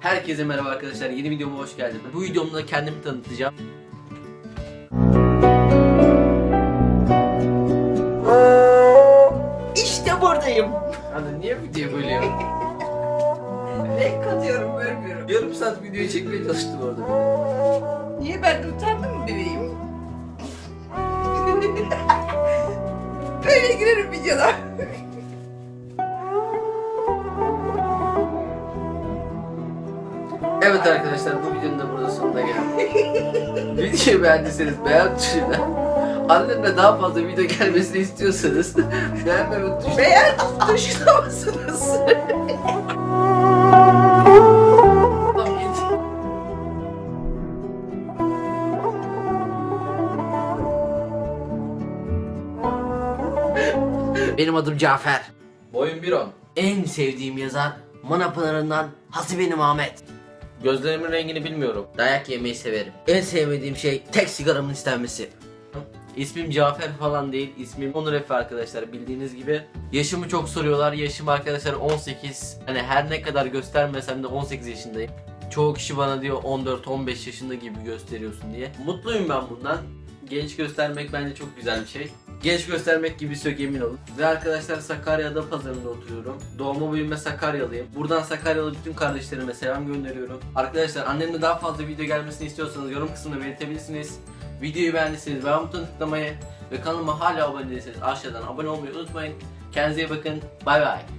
Herkese merhaba arkadaşlar. Yeni videoma hoş geldiniz. Bu videomda kendimi tanıtacağım. İşte buradayım. Hadi niye video bölüyor? Renk katıyorum, bölmüyorum. Yarım saat video çekmeye çalıştım orada. Niye ben utandım mı bebeğim? Böyle girerim videoda. Evet arkadaşlar bu videonun da burada sonuna geldik. Videoyu beğendiyseniz beğen tuşuna Annemle daha fazla video gelmesini istiyorsanız beğenmeme tuşuna Beğen tuşuna basınız. Benim adım Cafer. Boyum 1.10. En sevdiğim yazar Mana Pınarı'ndan Hasibenim Ahmet. Gözlerimin rengini bilmiyorum. Dayak yemeyi severim. En sevmediğim şey tek sigaramın istenmesi. İsmim Cafer falan değil. İsmim Onur Efe arkadaşlar bildiğiniz gibi. Yaşımı çok soruyorlar. Yaşım arkadaşlar 18. Hani her ne kadar göstermesem de 18 yaşındayım. Çoğu kişi bana diyor 14-15 yaşında gibi gösteriyorsun diye. Mutluyum ben bundan. Genç göstermek bence çok güzel bir şey. Genç göstermek gibi yok emin olun. Ve arkadaşlar Sakarya'da pazarında oturuyorum. Doğma büyüme Sakaryalıyım. Buradan Sakaryalı bütün kardeşlerime selam gönderiyorum. Arkadaşlar annemle daha fazla video gelmesini istiyorsanız yorum kısmında belirtebilirsiniz. Videoyu beğendiyseniz beğen butonuna tıklamayı ve kanalıma hala abone değilseniz aşağıdan abone olmayı unutmayın. Kendinize iyi bakın. Bay bay.